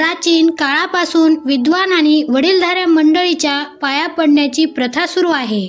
प्राचीन काळापासून विद्वान आणि वडीलधाऱ्या मंडळीच्या पाया पडण्याची प्रथा सुरू आहे.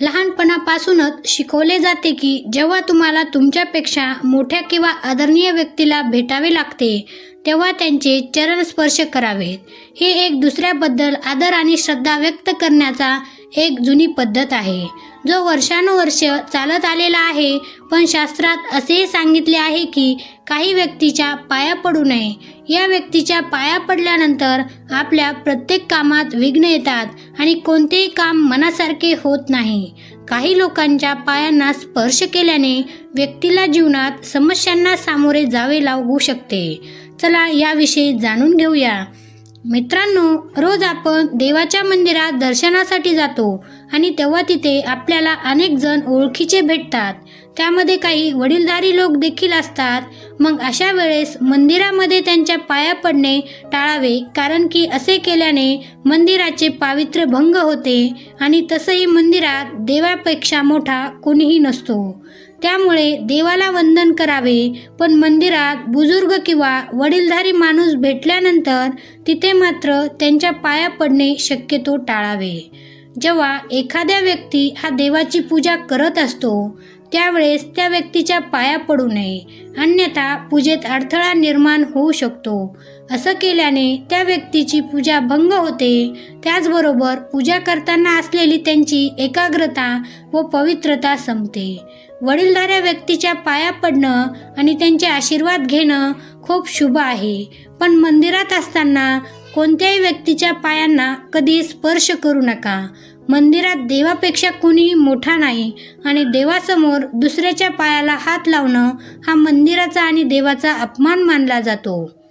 लहानपणापासूनच शिकवले जाते की जेव्हा तुम्हाला तुमच्यापेक्षा मोठ्या किंवा आदरणीय व्यक्तीला भेटावे लागते तेव्हा त्यांचे चरण स्पर्श करावेत हे एक दुसऱ्याबद्दल आदर आणि श्रद्धा व्यक्त करण्याचा एक जुनी पद्धत आहे. जो वर्षानुवर्ष चालत आलेला आहे पण शास्त्रात असेही सांगितले आहे की काही व्यक्तीच्या पाया पडू नये. या व्यक्तीच्या पाया पडल्यानंतर आपल्या प्रत्येक कामात विघ्न येतात आणि कोणतेही काम मनासारखे होत नाही. काही लोकांच्या पायांना स्पर्श केल्याने व्यक्तीला जीवनात समस्यांना सामोरे जावे लागू शकते. चला याविषयी जाणून घेऊया. मित्रांनो रोज आपण देवाच्या मंदिरात दर्शनासाठी जातो आणि तेव्हा तिथे आपल्याला अनेक जण ओळखीचे भेटतात. त्यामध्ये काही वडीलधारी लोक देखील असतात. मग अशा वेळेस मंदिरामध्ये त्यांच्या पाया पडणे टाळावे कारण की असे केल्याने मंदिराचे पावित्र्य भंग होते आणि तसंही मंदिरात देवापेक्षा मोठा कोणीही नसतो. त्यामुळे देवाला वंदन करावे पण मंदिरात बुजुर्ग किंवा वडीलधारी माणूस भेटल्यानंतर तिथे मात्र त्यांच्या पाया पडणे शक्यतो टाळावे. जेव्हा एखाद्या व्यक्ती हा देवाची पूजा करत असतो त्यावेळेस त्या व्यक्तीच्या पाया पडू नये. अन्यथा पूजेत अडथळा निर्माण होऊ शकतो. असं केल्याने त्या व्यक्तीची पूजा भंग होते. त्याचबरोबर पूजा करताना असलेली त्यांची एकाग्रता व पवित्रता संपते. वडीलधाऱ्या व्यक्तीच्या पाया पडणं आणि त्यांचे आशीर्वाद घेणं खूप शुभ आहे. पण मंदिरात असताना कोणत्याही व्यक्तीच्या पायांना कधी स्पर्श करू नका. मंदिरात देवापेक्षा कोणीही मोठा नाही आणि देवासमोर दुसऱ्याच्या पायाला हात लावणं हा मंदिराचा आणि देवाचा अपमान मानला जातो.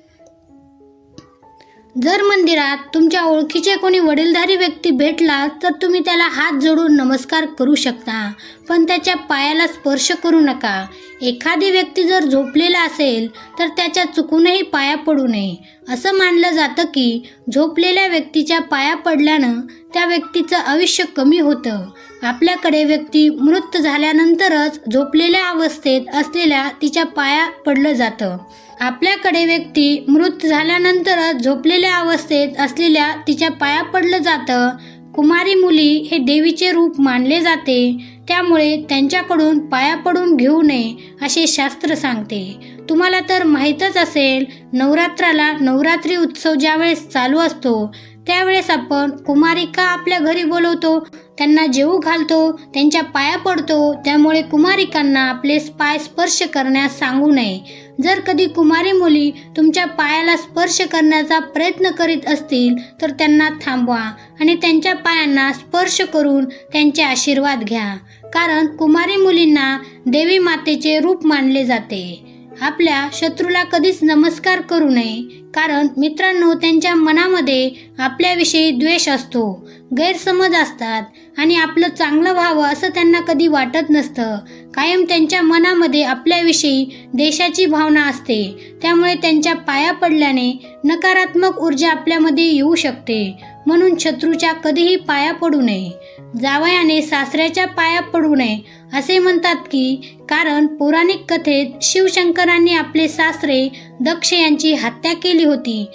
जर मंदिरात तुमच्या ओळखीचे कोणी वडीलधारी व्यक्ती भेटला तर तुम्ही त्याला हात जोडून नमस्कार करू शकता. पण त्याच्या पायाला स्पर्श करू नका. एखादी व्यक्ती जर झोपलेला असेल तर त्याच्या चुकूनही पाया पडू नये. असं मानलं जातं की झोपलेल्या व्यक्तीच्या पाया पडल्यानं त्या व्यक्तीचं आयुष्य कमी होतं. आपल्याकडे व्यक्ती मृत झाल्यानंतरच झोपलेल्या अवस्थेत असलेल्या तिच्या पाया पडलं जातं. आपल्याकडे व्यक्ती मृत झाल्यानंतरच झोपलेल्या अवस्थेत असलेल्या तिच्या पाया पडलं जातं. कुमारी मुली हे देवीचे रूप मानले जाते. त्यामुळे त्यांच्याकडून पाया पडून घेऊ नये असे शास्त्र सांगते. तुम्हाला तर माहीतच असेल नवरात्राला नवरात्री उत्सव ज्यावेळेस चालू असतो त्यावेळेस आपण कुमारिका आपल्या घरी बोलवतो? त्यांना जेवू घालतो त्यांच्या पाया पडतो त्यामुळे कुमारिकांना आपले पाय स्पर्श करण्यास सांगू नये. जर कधी कुमारी मुली तुमच्या पायाला स्पर्श करण्याचा प्रयत्न करीत असतील तर त्यांना थांबवा आणि त्यांच्या पायांना स्पर्श करून त्यांचे आशीर्वाद घ्या. कारण कुमारी मुलींना देवी मातेचे रूप मानले जाते. आपल्या शत्रूला कधीच नमस्कार करू नये. कारण मित्रांनो त्यांच्या मनामध्ये आपल्याविषयी द्वेष असतो गैरसमज असतात आणि आपलं चांगलं व्हावं असं त्यांना कधी वाटत नसतं. कायम त्यांच्या मनामध्ये आपल्याविषयी देशाची भावना असते. त्यामुळे त्यांच्या पाया पडल्याने नकारात्मक ऊर्जा आपल्यामध्ये येऊ शकते. म्हणून शत्रूच्या कधीही पाया पडू नये. जावयाने सासऱ्याच्या पाया पडू नये असे म्हणतात की कारण पौराणिक कथेत शिवशंकरांनी आपले सासरे दक्ष यांची हत्या केली होती.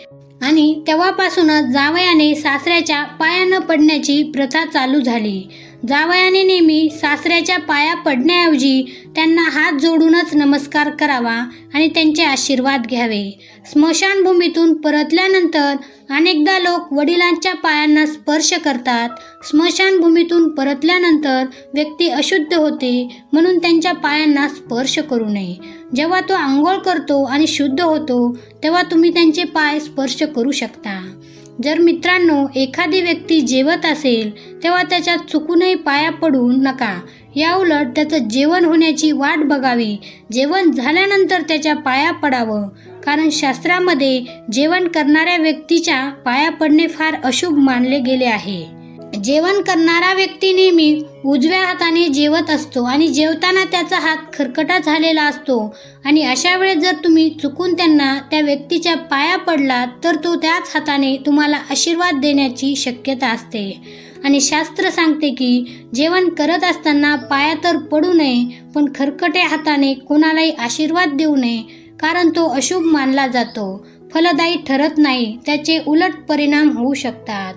आणि तेव्हापासूनच जावयाने सासऱ्याच्या पाया न पडण्याची प्रथा चालू झाली. जावयाने नेहमी सासऱ्याच्या पाया पडण्याऐवजी त्यांना हात जोडूनच नमस्कार करावा आणि त्यांचे आशीर्वाद घ्यावे. स्मशानभूमीतून परतल्यानंतर अनेकदा लोक वडिलांच्या पायांना स्पर्श करतात. स्मशानभूमीतून परतल्यानंतर व्यक्ती अशुद्ध होते म्हणून त्यांच्या पायांना स्पर्श करू नये. जेव्हा तो आंघोळ करतो आणि शुद्ध होतो तेव्हा तुम्ही त्यांचे पाय स्पर्श करू शकता. जर मित्रांनो एखादी व्यक्ती जेवत असेल तेव्हा त्याच्या चुकूनही पाया पडू नका. याउलट त्याचं जेवण होण्याची वाट बघावी. जेवण झाल्यानंतर त्याच्या पाया पडावं. कारण शास्त्रामध्ये जेवण करणाऱ्या व्यक्तीच्या पाया पडणे फार अशुभ मानले गेले आहे. जेवण करणारा व्यक्ती नेहमी उजव्या हाताने जेवत असतो आणि जेवताना त्याचा हात खरकटा झालेला असतो. आणि अशा वेळेस जर तुम्ही चुकून त्यांना त्या व्यक्तीच्या पाया पडलात तर तो त्याच हाताने तुम्हाला आशीर्वाद देण्याची शक्यता असते. आणि शास्त्र सांगते की जेवण करत असताना पाया तर पडू नये पण खरकटे हाताने कोणालाही आशीर्वाद देऊ नये कारण तो अशुभ मानला जातो. फलदायी ठरत नाही त्याचे उलट परिणाम होऊ शकतात.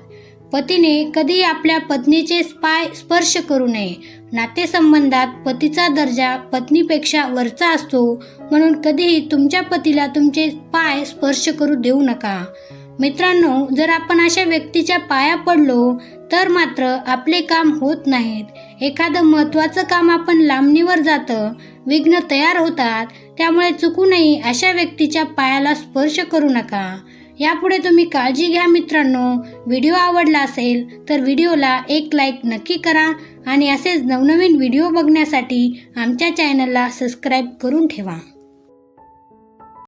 पतीने कधी आपल्या पत्नीचे पाय स्पर्श करू नये. नातेसंबंधात पतीचा दर्जा पत्नीपेक्षा वरचा असतो म्हणून कधीही तुमच्या पतीला तुमचे पाय स्पर्श करू देऊ नका. मित्रांनो जर आपण अशा व्यक्तीच्या पाया पडलो तर मात्र आपले काम होत नाहीत. एखादं महत्त्वाचं काम आपण लांबणीवर जातं विघ्न तयार होतात त्यामुळे चुकूनही अशा व्यक्तीच्या पायाला स्पर्श करू नका. यापुढे तुम्ही काळजी घ्या मित्रांनो. व्हिडिओ आवडला असेल तर व्हिडिओला एक लाईक नक्की करा आणि असेच नवनवीन व्हिडिओ बघण्यासाठी आमच्या चॅनलला सबस्क्राईब करून ठेवा.